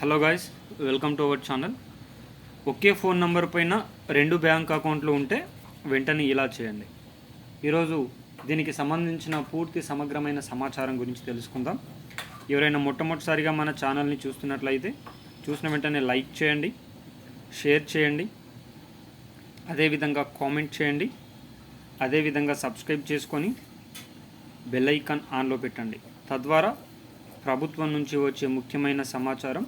Hello guys welcome to our channel okay phone number పైన రెండు bank అకౌంట్లు ఉంటే వెంటనే ఇలా చేయండి. ఈరోజు దీనికి సంబంధించిన పూర్తి సమగ్రమైన సమాచారం గురించి తెలుసుకుందాం. ఎవరైనా మొట్టమొదటిసారిగా మన ఛానల్ని చూస్తున్నట్లయితే చూసిన వెంటనే లైక్ చేయండి షేర్ చేయండి అదేవిధంగా కామెంట్ చేయండి అదేవిధంగా సబ్స్క్రైబ్ చేసుకొని బెల్ ఐకాన్ ఆన్లో పెట్టండి. తద్వారా ప్రభుత్వం నుంచి వచ్చే ముఖ్యమైన సమాచారం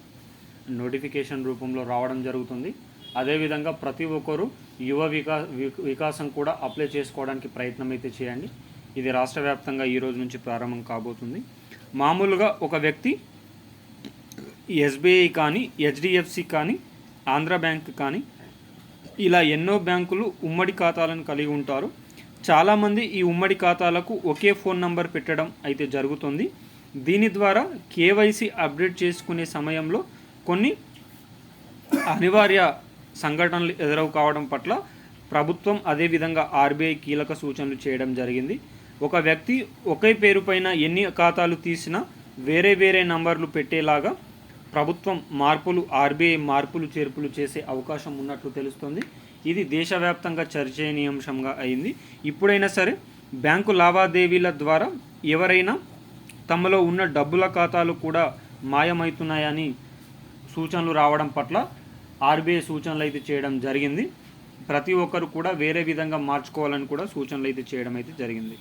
నోటిఫికేషన్ రూపంలో రావడం జరుగుతుంది. అదేవిధంగా ప్రతి ఒక్కరూ యువ వికా వి- వికాసం కూడా అప్లై చేసుకోవడానికి ప్రయత్నం అయితే చేయండి. ఇది రాష్ట్ర వ్యాప్తంగా ఈ రోజు నుంచి ప్రారంభం కాబోతుంది. మామూలుగా ఒక వ్యక్తి ఎస్బీఐ కానీ హెచ్డిఎఫ్సి కానీ ఆంధ్ర బ్యాంక్ కానీ ఇలా ఎన్నో బ్యాంకులు ఉమ్మడి ఖాతాలను కలిగి ఉంటారు. చాలామంది ఈ ఉమ్మడి ఖాతాలకు ఒకే ఫోన్ నంబర్ పెట్టడం అయితే జరుగుతుంది. దీని ద్వారా కేవైసీ అప్డేట్ చేసుకునే సమయంలో కొన్ని అనివార్య సంఘటనలు ఎదురవు కావడం పట్ల ప్రభుత్వం అదేవిధంగా ఆర్బీఐ కీలక సూచనలు చేయడం జరిగింది. ఒక వ్యక్తి ఒకే పేరు పైన ఎన్ని ఖాతాలు తీసినా వేరే వేరే నంబర్లు పెట్టేలాగా ప్రభుత్వం మార్పులు ఆర్బీఐ మార్పులు చేర్పులు చేసే అవకాశం ఉన్నట్లు తెలుస్తుంది. ఇది దేశవ్యాప్తంగా చర్చనీయాంశంగా అయింది. ఇప్పుడైనా సరే బ్యాంకు లావాదేవీల ద్వారా ఎవరైనా తమలో ఉన్న డబ్బుల ఖాతాలు కూడా మాయమవుతున్నాయని సూచనలు రావడం పట్ల ఆర్బీఐ సూచనలు అయితే చేయడం జరిగింది. ప్రతి ఒక్కరు కూడా వేరే విధంగా మార్చుకోవాలని కూడా సూచనలు అయితే చేయడం అయితే జరిగింది.